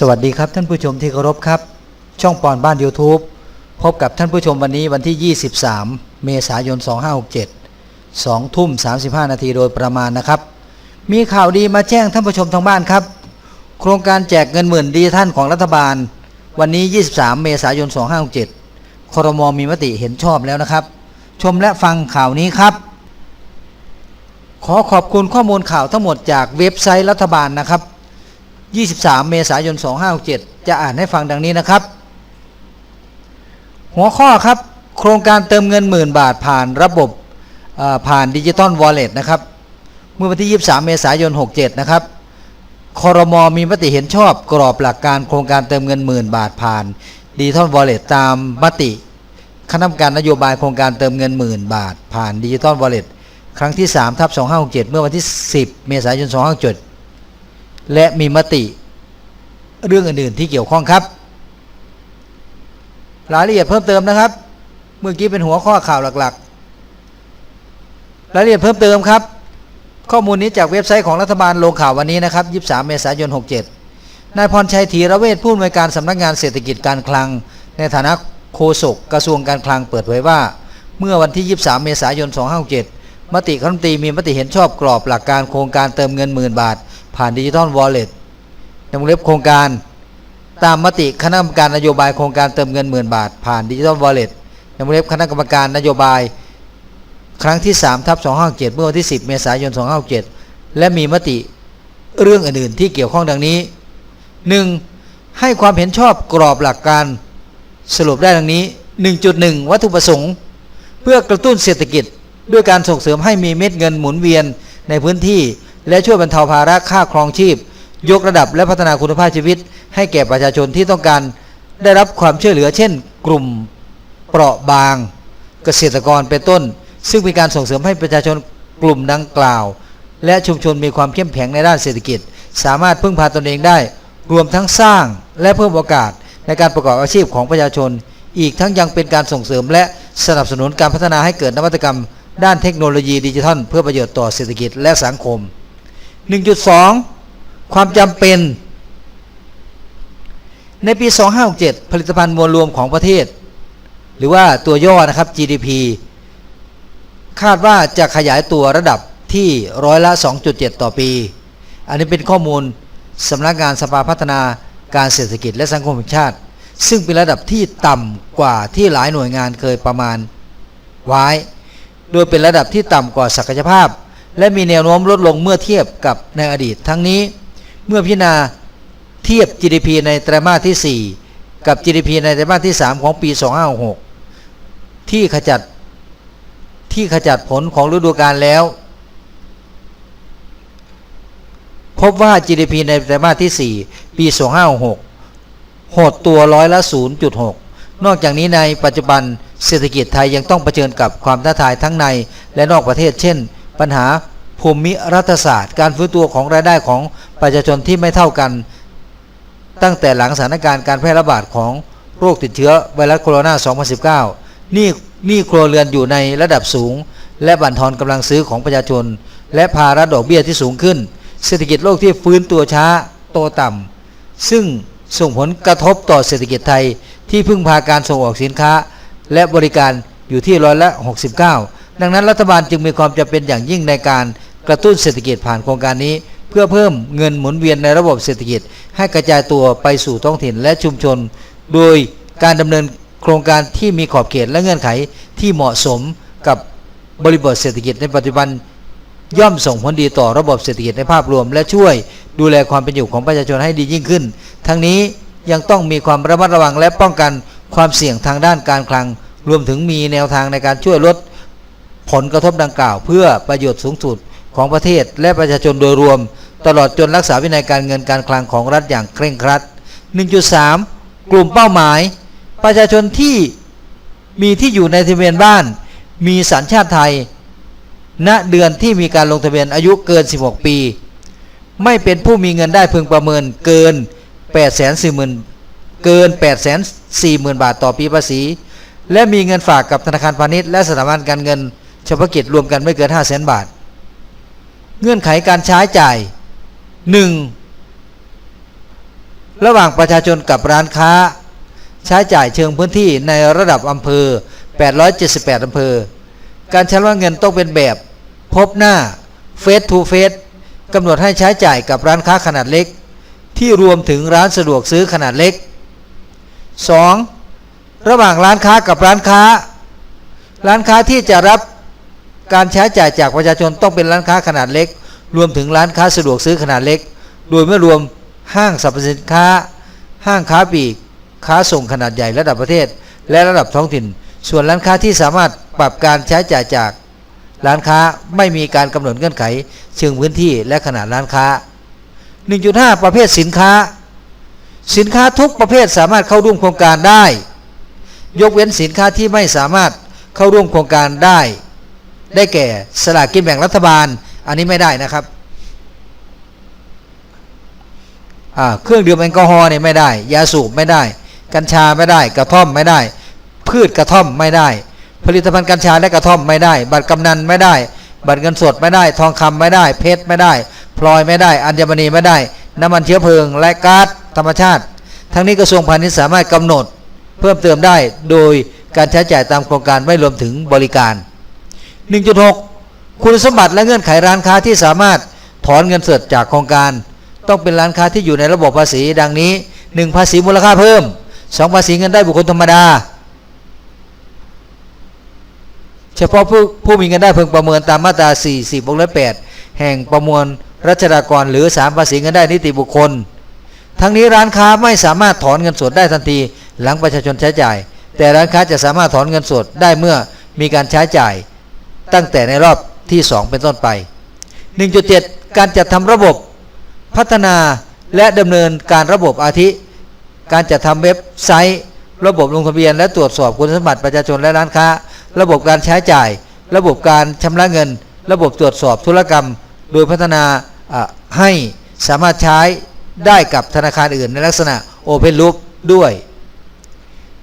สวัสดีครับท่านผู้ชมที่เคารพครับ ช่องปอนบ้าน YouTube พบกับท่านผู้ชมวันนี้วันที่ 23 เมษายน 2567 2 ทุ่ม 35 นาทีโดยประมาณนะครับ มีข่าวดีมาแจ้งท่านผู้ชมทางบ้านครับ โครงการแจกเงินหมื่นดีท่านของรัฐบาล วันนี้ 23 เมษายน 2567 ครมมีมติเห็นชอบแล้วนะครับ ชมและฟังข่าวนี้ครับ ขอขอบคุณข้อมูลข่าวทั้งหมดจากเว็บไซต์รัฐบาลนะครับ 23 เมษายน 2567 จะอ่านให้ฟังดังนี้นะครับ หัวข้อครับ โครงการเติมเงินหมื่นบาทผ่านระบบผ่านดิจิตอลวอลเล็ตนะครับ เมื่อวันที่ 23 เมษายน 67 นะครับคอรมอมีมติเห็นชอบกรอบหลักการโครงการเติมเงินหมื่นบาทผ่านดิจิตอลวอลเล็ตตามมติคณะกรรมการนโยบายโครงการเติมเงินหมื่นบาท ผ่านดิจิตอลวอลเล็ตครั้งที่3ทับ2567 เมื่อวันที่ 10 เมษายน 2567 และมีมติเรื่องอื่นๆที่เกี่ยวข้องครับ รายละเอียดเพิ่มเติมนะครับ เมื่อกี้เป็นหัวข้อข่าวหลักๆ รายละเอียดเพิ่มเติมครับ ข้อมูลนี้จากเว็บไซต์ของรัฐบาลลงข่าววันนี้นะครับ 23 เมษายน 67 นายพรชัยธีระเวชผู้อำนวยการสำนักงานเศรษฐกิจการคลัง ในฐานะโฆษกกระทรวงการคลังเปิดเผยว่า เมื่อวันที่ 23 เมษายน 2567มติคณะมนตรีมีมติเห็นชอบกรอบหลักการโครงการเติมเงินหมื่นบาท ผ่านดิจิทัลวอลเล็ตในวงเล็บโครงการตามมติคณะกรรมการนโยบายโครงการเติมเงินหมื่นบาท ผ่านดิจิทัลวอลเล็ตในวงเล็บคณะกรรมการนโยบาย ครั้งที่3ทับ257เมื่อวันที่ 10 เมษายน 2567และมีมติเรื่องอื่นๆที่เกี่ยวข้องดังนี้ 1. ให้ความเห็นชอบกรอบหลักการสรุปได้ดังนี้ 1.1 วัตถุประสงค์ เพื่อกระตุ้นเศรษฐกิจ ด้วยการส่งเสริมให้มีเม็ดเงินหมุนเวียนในพื้นที่ และช่วยบรรเทาภาระค่าครองชีพ ยกระดับและพัฒนาคุณภาพชีวิต ให้แก่ประชาชนที่ต้องการได้รับความช่วยเหลือ เช่น กลุ่มเปราะบาง เกษตรกรเป็นต้น ซึ่งเป็นการส่งเสริมให้ประชาชนกลุ่มดังกล่าว และชุมชนมีความเข้มแข็งในด้านเศรษฐกิจ สามารถพึ่งพาตนเองได้ รวมทั้งสร้างและเพิ่มโอกาสในการประกอบอาชีพของประชาชน อีกทั้งยังเป็นการส่งเสริมและสนับสนุนการพัฒนาให้เกิดนวัตกรรม ด้านเทคโนโลยีดิจิทัล เพื่อประโยชน์ต่อเศรษฐกิจและสังคม 1.2ความจำเป็น ในปี 2567 ผลิตภัณฑ์มวลรวมของประเทศ หรือว่าตัวย่อนะครับ GDP คาดว่าจะขยายตัวระดับที่ร้อยละ 2.7 ต่อปี อันนี้เป็นข้อมูลสำนักงานสภาพัฒนาการเศรษฐกิจและสังคมแห่งชาติ ซึ่งเป็นระดับที่ต่ำกว่าที่หลายหน่วยงานเคยประมาณไว้ โดยเป็นระดับที่ต่ำกว่าศักยภาพ และมีแนวโน้มลดลงเมื่อเทียบกับในอดีต ทั้งนี้เมื่อพิจารณาเทียบ GDP ในไตรมาสที่ 4 กับ GDP ในไตรมาสที่ 3 ของปี 2566 ที่ขจัดที่ขจัดผลของฤดูกาลแล้ว พบว่า GDP ในไตรมาสที่ 4 ปี 2566 หดตัวร้อยละ 0.6 นอกจากนี้ในปัจจุบันเศรษฐกิจไทยยังต้องเผชิญกับความท้าทายทั้งในและนอกประเทศ เช่น ปัญหาภูมิรัฐศาสตร์ การฟื้นตัวของรายได้ของประชาชนที่ไม่เท่ากัน ตั้งแต่หลังสถานการณ์การแพร่ระบาดของโรคติดเชื้อไวรัสโคโรนา 2019 นี้หนี้ครัวเรือนอยู่ในระดับสูง และบั่นทอนกำลังซื้อของประชาชน และภาระดอกเบี้ยที่สูงขึ้น เศรษฐกิจโลกที่ฟื้นตัวช้าโตต่ำซึ่งส่งผลกระทบต่อเศรษฐกิจไทยที่พึ่งพาการส่งออกสินค้า และบริการอยู่ที่ร้อยละ 69 ดังนั้นรัฐบาลจึงมีความจำเป็นอย่างยิ่งในการกระตุ้นเศรษฐกิจผ่านโครงการนี้ เพื่อเพิ่มเงินหมุนเวียนในระบบเศรษฐกิจ ให้กระจายตัวไปสู่ท้องถิ่นและชุมชน โดยการดำเนินโครงการที่มีขอบเขตและเงื่อนไขที่เหมาะสมกับบริบทเศรษฐกิจในปัจจุบันย่อมส่งผลดีต่อระบบเศรษฐกิจในภาพรวม และช่วยดูแลความเป็นอยู่ของประชาชนให้ดียิ่งขึ้น ทั้งนี้ยังต้องมีความระมัดระวังและป้องกันความเสี่ยงทางด้านการคลัง รวมถึงมีแนวทางในการช่วยลด ผลกระทบดังกล่าว เพื่อประโยชน์สูงสุดของประเทศ และประชาชนโดยรวม ตลอดจนรักษาวินัยการเงินการคลังของรัฐอย่างเคร่งครัด 1.3 กลุ่มเป้าหมาย ประชาชนที่มีที่อยู่ในทะเบียนบ้าน มีสัญชาติไทย ณเดือนที่มีการลงทะเบียนอายุเกิน 16 ปี ไม่เป็นผู้มีเงินได้พึงประเมินเกิน 8 4 0 0 0 0เกิน 8 4 0 0 0 0 บาทต่อปีภาษี และมีเงินฝากกับธนาคารพาณิชย์และสถาบันการเงิน เฉพาะกิจรวมกันไม่เกิน5 0 0 0 0 0บาท เงื่อนไขการใช้จ่าย 1. ระหว่างประชาชนกับร้านค้า ใช้จ่ายเชิงพื้นที่ในระดับอำเภอ 878 อำเภอ การชำระเงินต้องเป็นแบบ พบหน้าเฟสทูเฟสกำหนดให้ใช้จ่ายกับร้านค้าขนาดเล็ก ที่รวมถึงร้านสะดวกซื้อขนาดเล็ก 2. ระหว่างร้านค้ากับร้านค้า ร้านค้าที่จะรับ การใช้จ่ายจากประชาชนต้องเป็นร้านค้าขนาดเล็ก รวมถึงร้านค้าสะดวกซื้อขนาดเล็ก โดยไม่รวมห้างสรรพสินค้า ห้างค้าปลีกค้าส่งขนาดใหญ่ระดับประเทศ และระดับท้องถิ่น ส่วนร้านค้าที่สามารถปรับการใช้จ่ายจากร้านค้าไม่มีการกำหนดเงื่อนไข เชิงพื้นที่และขนาดร้านค้า 1.5 ประเภทสินค้า สินค้าทุกประเภทสามารถเข้าร่วมโครงการได้ ยกเว้นสินค้าที่ไม่สามารถเข้าร่วมโครงการได้ ได้แก่สลากกินแบ่งรัฐบาล อันนี้ไม่ได้นะครับเครื่องดื่มแอลกอฮอล์เนี่ยไม่ได้ ยาสูบไม่ได้ กัญชาไม่ได้ กระท่อมไม่ได้ พืชกระท่อมไม่ได้ ผลิตภัณฑ์กัญชาและกระท่อมไม่ได้ บัตรกำนันไม่ได้ บัตรเงินสดไม่ได้ ทองคำไม่ได้ เพชรไม่ได้ พลอยไม่ได้ อัญมณีไม่ได้ น้ำมันเชื้อเพลิง และก๊าซธรรมชาติ ทั้งนี้กระทรวงพาณิชย์สามารถกำหนด เพิ่มเติมได้โดยการใช้จ่ายตามโครงการไม่รวมถึงบริการ 1.6 คุณสมบัติและเงื่อนไขร้านค้าที่สามารถถอนเงินสดจากโครงการ ต้องเป็นร้านค้าที่อยู่ในระบบภาษีดังนี้ 1 ภาษีมูลค่าเพิ่ม 2 ภาษีเงินได้บุคคลธรรมดา เฉพาะผู้ผู้มีเงินได้เพึงประเมินตามมาตรา 40วงเล็บ8แห่งประมวลรัชดากรหรือ 3 ภาษีเงินได้นิติบุคคล ทั้งนี้ร้านค้าไม่สามารถถอนเงินสดได้ทันทีหลังประชาชนใช้จ่าย แต่ร้านค้าจะสามารถถอนเงินสดได้เมื่อมีการใช้จ่าย ตั้งแต่ในรอบที่ 2 เป็นต้นไป 1.7 การจัดทำระบบพัฒนาและดำเนินการระบบอาทิ การจัดทำเว็บไซต์ ระบบลงทะเบียน และตรวจสอบคุณสมบัติประชาชนและร้านค้า ระบบการใช้จ่าย ระบบการชำระเงิน ระบบตรวจสอบธุรกรรม โดยพัฒนาให้สามารถใช้ได้กับธนาคารอื่นในลักษณะ Open Loop ด้วย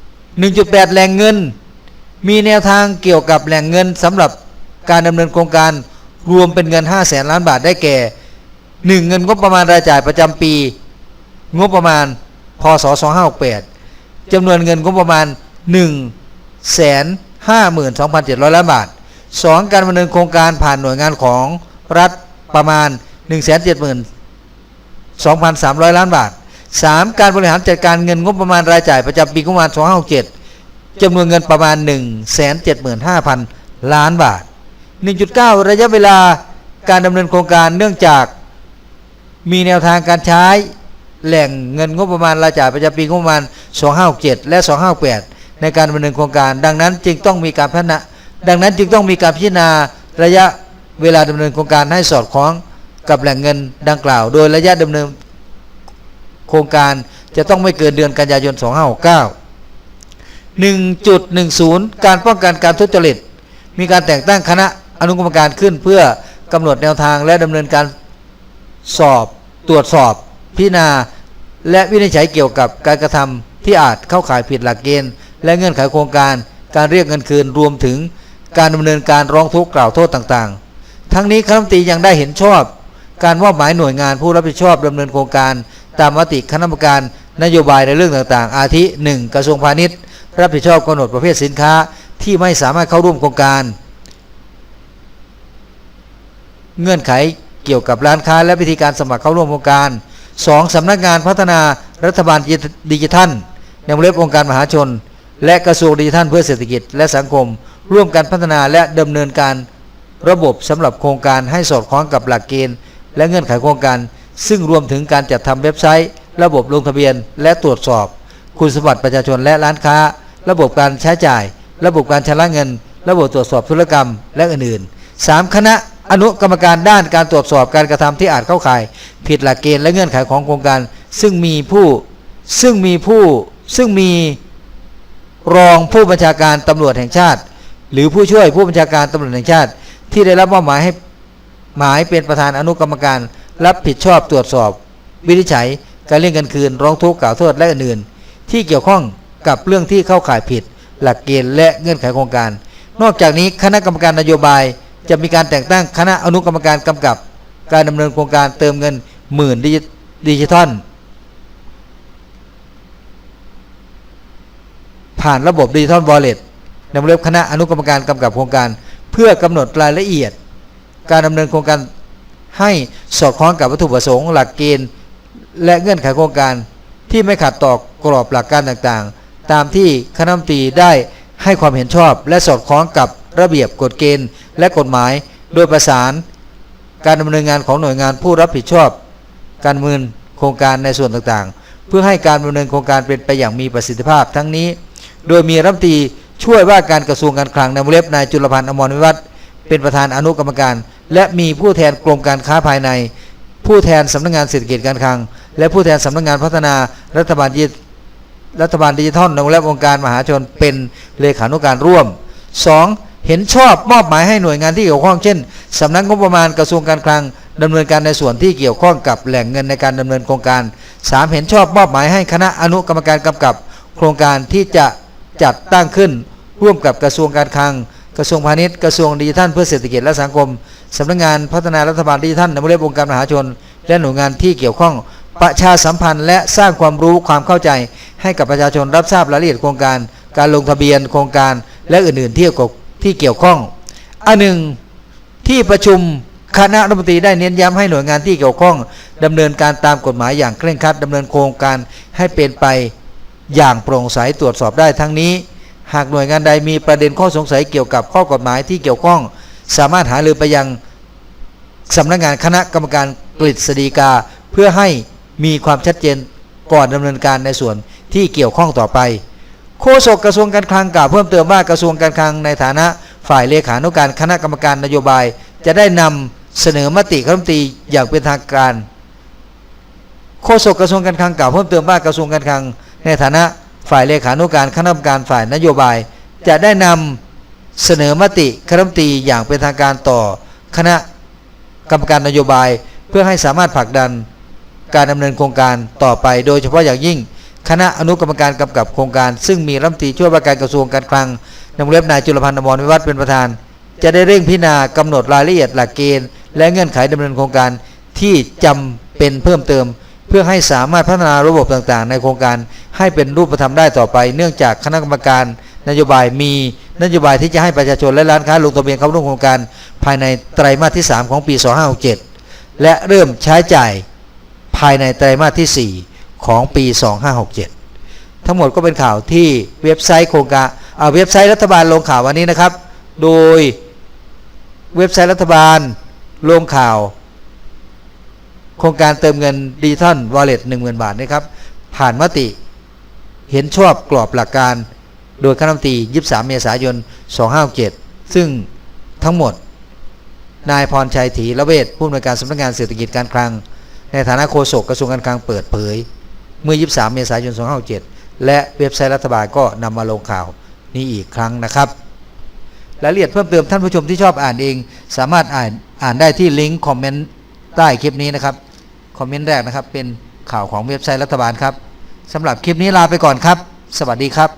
1.8 แหล่งเงิน มีแนวทางเกี่ยวกับแหล่งเงินสำหรับ การดำเนินโครงการรวมเป็นเงิน 5 0 0แสนล้านบาทได้แก่ 1. เงินงบประมาณรายจ่ายประจำปี งบประมาณพศ2568จำนวนเงินงบประมาณ 1 52,700 ล้านบาท 2. การดำเนินโครงการผ่านหน่วยงานของรัฐประมาณ 170,2,300 ล้านบาท 3. การบริหารจัดการเงินงบประมาณรายจ่ายประจำปีงบประมาณ 2567จำนวนเงินประมาณ 175,000 ล้านบาท 1.9 ระยะเวลาการดำเนินโครงการเนื่องจากมีแนวทางการใช้แหล่งเงินงบประมาณรายจ่ายประจำปีงบประมาณ 2567 และ 258 ในการดำเนินโครงการ ดังนั้นจึงต้องมีการพัฒนา ดังนั้นจึงต้องมีการพิจารณาระยะเวลาดำเนินโครงการให้สอดคล้องกับแหล่งเงินดังกล่าว โดยระยะดำเนินโครงการจะต้องไม่เกินเดือนกันยายน 2569 1.10 การป้องกันการทุจริต มีการแต่งตั้งคณะ อนุกรรมการขึ้นเพื่อกำหนดแนวทางและดำเนินการสอบตรวจสอบ พิจารณา และวินิจฉัยเกี่ยวกับการกระทำที่อาจเข้าข่ายผิดหลักเกณฑ์ และเงื่อนไขโครงการ การเรียกเงินคืนรวมถึงการดำเนินการร้องทุกข์กล่าวโทษต่างๆ ทั้งนี้คณะรัฐมนตรียังได้เห็นชอบ การมอบหมายหน่วยงานผู้รับผิดชอบดำเนินโครงการ ตามมติคณะกรรมการนโยบายในเรื่องต่างๆ อาทิ 1. กระทรวงพาณิชย์ รับผิดชอบกำหนดประเภทสินค้าที่ไม่สามารถเข้าร่วมโครงการ เงื่อนไขเกี่ยวกับร้านค้าและวิธีการสมัครเข้าร่วมโครงการ 2. สำนักงานพัฒนารัฐบาลดิจิทัลในวงเล็บองค์การมหาชน และกระทรวงดิจิทัลเพื่อเศรษฐกิจและสังคม ร่วมกันพัฒนาและดำเนินการระบบสำหรับโครงการให้สอดคล้องกับหลักเกณฑ์ และเงื่อนไขโครงการ ซึ่งรวมถึงการจัดทำเว็บไซต์ ระบบลงทะเบียน และตรวจสอบ คุณสมบัติประชาชนและร้านค้า ระบบการใช้จ่าย ระบบการชำระเงิน ระบบตรวจสอบธุรกรรมและอื่นๆ 3. คณะ อนุกรรมการด้านการตรวจสอบการกระทำที่อาจเข้าข่าย ผิดหลักเกณฑ์และเงื่อนไขของโครงการ ซึ่งมีผู้ซึ่งมีผู้ซึ่งมีรองผู้บัญชาการตำรวจแห่งชาติ หรือผู้ช่วยผู้บัญชาการตำรวจแห่งชาติ ที่ได้รับมอบหมายให้หมายเป็นประธานอนุกรรมการ รับผิดชอบตรวจสอบ วินิจฉัย การเรียกเงินคืน ร้องทุกข์กล่าวโทษและอื่นๆที่เกี่ยวข้องกับเรื่องที่เข้าข่ายผิด หลักเกณฑ์และเงื่อนไขโครงการ นอกจากนี้คณะกรรมการนโยบาย จะมีการแต่งตั้งคณะอนุกรรมการกำกับ การดำเนินโครงการเติมเงินหมื่นดิจิทัลผ่านระบบดิจิทัลวอลเล็ตในำเรียบคณะอนุกรรมการกำกับโครงการ เพื่อกำหนดรายละเอียด การดำเนินโครงการให้สอดคล้องกับวัตถุประสงค์หลักเกณฑ์ และเงื่อนไขโครงการที่ไม่ขัดต่อกรอบหลักการต่างๆ ตามที่คณะมนตรีได้ให้ความเห็นชอบ และสอดคล้องกับระเบียบกฎเกณฑ์ และกฎหมาย โดยประสาน การดำเนินงานของหน่วยงานผู้รับผิดชอบ การดำเนินโครงการในส่วนต่างๆ เพื่อให้การดำเนินโครงการเป็นไปอย่างมีประสิทธิภาพทั้งนี้ โดยมีรัฐมนตรีช่วยว่าการกระทรวงการคลังในวงเล็บนายจุลพันธ์อมรวิวัฒน์เป็นประธานอนุกรรมการ และมีผู้แทนกรมการค้าภายใน ผู้แทนสำนักงานเศรษฐกิจการคลัง และผู้แทนสำนักงานพัฒนารัฐบาลดิจิรัฐบาลดิจิทัลในวงเล็บองค์การมหาชนเป็นเลขานุการร่วม 2. เห็นชอบมอบหมายให้หน่วยงานที่เกี่ยวข้องเช่นสำนักงบประมาณกระทรวงการคลังดำเนินการในส่วนที่เกี่ยวข้องกับแหล่งเงินในการดำเนินโครงการ 3. เห็นชอบมอบหมายให้คณะอนุกรรมการกำกับ โครงการที่จะจัดตั้งขึ้น ร่วมกับกระทรวงการคลัง กระทรวงพาณิชย์กระทรวงดิจิทัลเพื่อเศรษฐกิจและสังคมสำนักงานพัฒนารัฐบาลดิจิทัลในวงเล็บองค์การมหาชน และหน่วยงานที่เกี่ยวข้องประชาสัมพันธ์และสร้างความรู้ความเข้าใจ ให้กับประชาชนรับทราบรายละเอียดโครงการ การลงทะเบียนโครงการ และอื่นๆที่เกี่ยวกับ ที่เกี่ยวข้อง อันหนึ่งที่ประชุมคณะรัฐมนตรีได้เน้นย้ำให้หน่วยงานที่เกี่ยวข้องดำเนินการตามกฎหมายอย่างเคร่งครัดดำเนินโครงการให้เป็นไปอย่างโปร่งใสตรวจสอบได้ทั้งนี้ หากหน่วยงานใดมีประเด็นข้อสงสัยเกี่ยวกับข้อกฎหมายที่เกี่ยวข้อง สามารถหารือไปยังสำนักงานคณะกรรมการกฤษฎีกา เพื่อให้มีความชัดเจนก่อนดำเนินการในส่วนที่เกี่ยวข้องต่อไป โฆษกกระทรวงการคลังกล่าวเพิ่มเติมว่ากระทรวงการคลังในฐานะฝ่ายเลขานุการคณะกรรมการนโยบาย จะได้นำเสนอมติคณะรัฐมนตรีอย่างเป็นทางการโฆษกกระทรวงการคลังกล่าวเพิ่มเติมว่ากระทรวงการคลังในฐานะฝ่ายเลขานุการคณะกรรมการฝ่ายนโยบาย จะได้นำเสนอมติคณะรัฐมนตรีอย่างเป็นทางการต่อคณะกรรมการนโยบาย เพื่อให้สามารถผลักดันการดำเนินโครงการต่อไป โดยเฉพาะอย่างยิ่ง คณะอนุกรรมการกำกับโครงการ ซึ่งมีรัฐมนตรีช่วยว่าการกระทรวงการคลังนำเล็บนายจุลพันธ์อมรวิวัฒน์เป็นประธาน จะได้เร่งพิจารณากำหนดรายละเอียดหลักเกณฑ์ และเงื่อนไขดำเนินโครงการที่จำเป็นเพิ่มเติม เพื่อให้สามารถพัฒนาระบบต่างๆ ในโครงการให้เป็นรูปธรรมได้ต่อไป เนื่องจากคณะกรรมการนโยบายมีนโยบายที่จะให้ประชาชนและร้านค้าลงทะเบียนเข้าร่วมโครงการภายในไตรมาสที่ 3 ของปี 2567 และเริ่มใช้จ่ายภายในไตรมาสที่ 4 ของปี 2567 ทั้งหมดก็เป็นข่าวที่เว็บไซต์โครงการอ่าเว็บไซต์รัฐบาลลงข่าววันนี้นะครับ โดยเว็บไซต์รัฐบาลลงข่าว โครงการเติมเงินดิจิทัลวอลเล็ต10,000บาทนะครับ ผ่านมติเห็นชอบกรอบหลักการโดยคณะรัฐมนตรี23 เมษายน 2567 ซึ่งทั้งหมด นายพรชัยถีระเวศผู้อำนวยการสำนักงานเศรษฐกิจการคลัง ในฐานะโฆษกกระทรวงการคลังเปิดเผย เมื่อ 23 เมษายน 2567และเว็บไซต์รัฐบาลก็นำมาลงข่าวนี้อีกครั้งนะครับรายละเอียดเพิ่มเติมท่านผู้ชมที่ชอบอ่านเอง สามารถอ่านอ่านได้ที่ลิงก์คอมเมนต์ใต้คลิปนี้นะครับคอมเมนต์แรกนะครับเป็นข่าวของเว็บไซต์รัฐบาลครับสำหรับคลิปนี้ลาไปก่อนครับ สวัสดีครับ